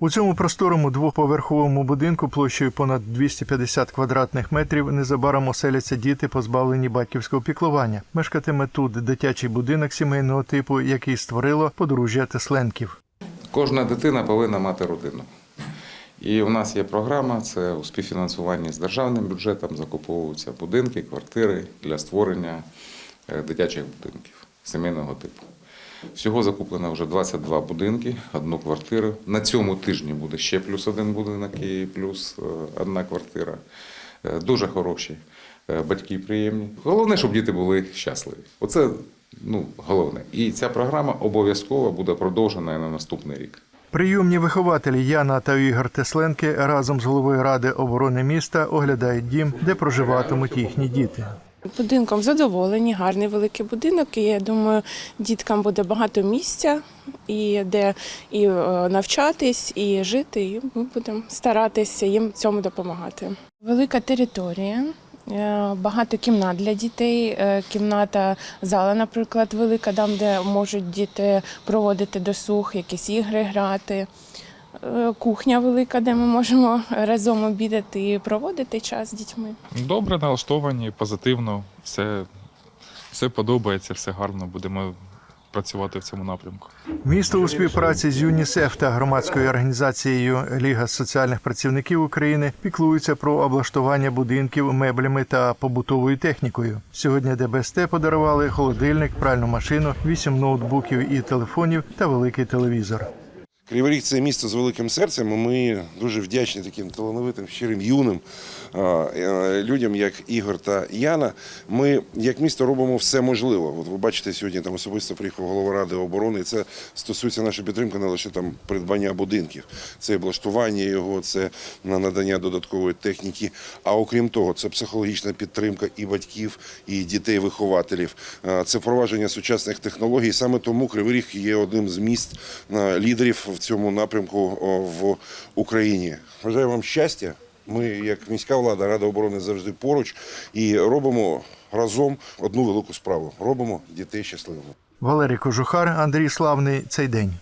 У цьому просторому двоповерховому будинку площею понад 250 квадратних метрів незабаром оселяться діти, позбавлені батьківського піклування. Мешкатиме тут дитячий будинок сімейного типу, який створило подружжя Тесленків. Кожна дитина повинна мати родину. І у нас є програма, це у співфінансуванні з державним бюджетом закуповуються будинки, квартири для створення е, дитячих будинків сімейного типу. Всього закуплено вже 22 будинки, одну квартиру. На цьому тижні буде ще плюс один будинок і плюс е, одна квартира. Е, Дуже хороші, е, батьки приємні. Головне, щоб діти були щасливі. Оце ну, головне. І ця програма обов'язково буде продовжена на наступний рік. Прийомні вихователі Яна та Ігор Тесленки разом з головою ради оборони міста оглядають дім, де проживатимуть їхні діти. Будинком задоволені, гарний великий будинок. І я думаю, діткам буде багато місця, і де і е, навчатись, і жити. І ми будемо старатися їм цьому допомагати. Велика територія. е, Багато кімнат для дітей. е, Кімната зала, наприклад, велика, там, де можуть діти проводити досуг, якісь ігри грати. Е, Кухня велика, де ми можемо разом обідати і проводити час з дітьми. Добре налаштовані, позитивно, все, все подобається, все гарно. Будемо працювати в цьому напрямку. Місто у співпраці з ЮНІСЕФ та громадською організацією Ліга соціальних працівників України піклуються про облаштування будинків меблями та побутовою технікою. Сьогодні ДБСТ подарували холодильник, пральну машину, вісім ноутбуків і телефонів та великий телевізор. Кривий Ріг – це місто з великим серцем. і Ми дуже вдячні таким талановитим, щирим, юним е, людям, як Ігор та Яна. Ми, як місто, робимо все можливе. От ви бачите, сьогодні там особисто приїхав голова ради оборони. І це стосується нашої підтримки не лише там придбання будинків, це облаштування його, це на надання додаткової техніки. А окрім того, це психологічна підтримка і батьків, і дітей-вихователів. Це впровадження сучасних технологій. Саме тому Кривий Ріг є одним з міст лідерів в цьому напрямку в Україні. Бажаю вам щастя. Ми, як міська влада, Рада оборони завжди поруч і робимо разом одну велику справу. Робимо дітей щасливими. Валерій Кожухар, Андрій Славний. Цей день.